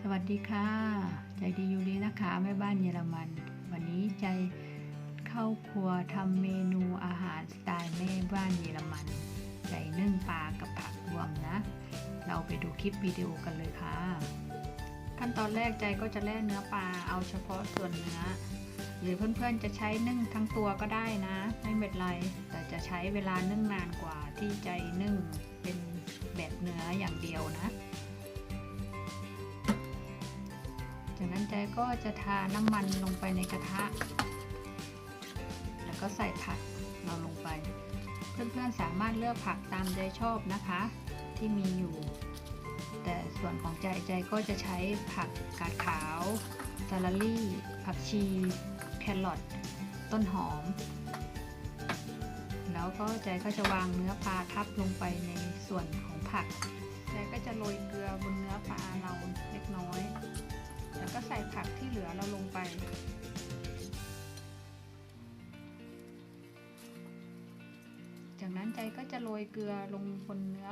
สวัสดีค่ะ ใจดียูรินะคะแม่บ้านเยอรมัน วันนี้ใจเข้าครัวทำเมนูอาหารสไตล์แม่บ้านเยอรมัน ใจนึ่งปลากับผักรวมนะ เราไปดูคลิปวิดีโอกันเลยค่ะ ขั้นตอนแรกใจก็จะแล่เนื้อปลาเอาเฉพาะส่วนเนื้อ หรือเพื่อนๆจะใช้นึ่งทั้งตัวก็ได้นะ ไม่เป็นไร แต่จะใช้เวลานึ่งนานกว่าที่ใจนึ่งเป็นแบบเนื้ออย่างเดียวนะ จากนั้นใจก็จะทาน้ำมันลงไปในกระทะ แล้วก็ใส่ผักเราลงไป เพื่อนๆสามารถเลือกผักตามใจชอบนะคะ ที่มีอยู่ แต่ส่วนของใจใจก็จะใช้ผักกาดขาวซาลารี่ ผักชี แครอทต้นหอม แล้วก็ใจก็จะวางเนื้อปลาทับลงไปในส่วนของผัก ใจก็จะโรยเกลือบนเนื้อปลาเรา ลือเราลงไป จากนั้นใจก็จะโรยเกลือลงบนเนื้อ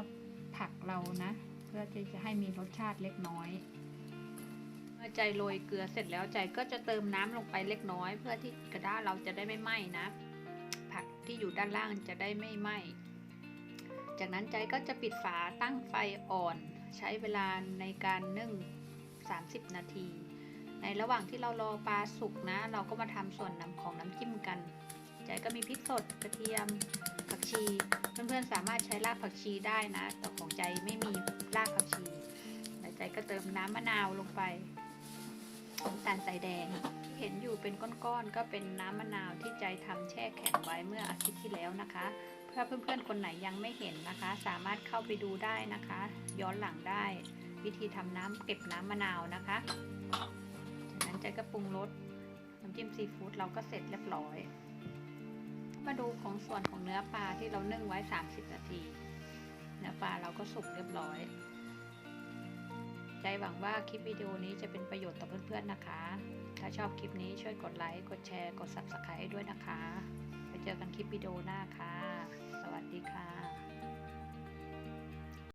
ผักเรานะ เพื่อที่จะให้มีรสชาติเล็กน้อย เมื่อใจโรยเกลือเสร็จแล้วใจก็จะเติมน้ำลงไปเล็กน้อย เพื่อที่กระด้าเราจะได้ไม่ไหม้นะ ผักที่อยู่ด้านล่างจะได้ไม่ไหม้จากนั้นใจก็จะปิดฝาตั้งไฟอ่อน ใช้เวลาในการนึ่ง 30 นาที ในระหว่างที่เรารอปลาสุกนะ เราก็มาทำส่วนน้ำของน้ำจิ้มกันใจก็มีพริกสดกระเทียมผักชีเพื่อนๆสามารถใช้รากผักชีได้นะ แต่ของใจไม่มีรากผักชีแต่ใจก็เติมน้ำมะนาวลงไปน้ำตาลใส่แดงที่เห็นอยู่เป็นก้อนๆก็เป็นน้ำมะนาวที่ใจทำแช่แข็งไว้เมื่ออาทิตย์ที่แล้วนะคะ เพื่อเพื่อนๆคนไหนยังไม่เห็นนะคะ สามารถเข้าไปดูได้นะคะ ย้อนหลังได้ วิธีทำน้ำเก็บน้ำมะนาวนะคะ จากนั้นใจก็ปรุงรสน้ำจิ้มซีฟู้ดเราก็เสร็จเรียบร้อย มาดูของส่วนของเนื้อปลาที่เรานึ่งไว้ 30 นาที เนื้อปลาเราก็สุกเรียบร้อย ใจหวังว่าคลิปวิดีโอนี้จะเป็นประโยชน์ต่อเพื่อนๆนะคะ ถ้าชอบคลิปนี้ช่วยกดไลค์ กดแชร์ กด Subscribe ด้วยนะคะ ไปเจอกันคลิปวิดีโอหน้าค่ะ สวัสดีค่ะ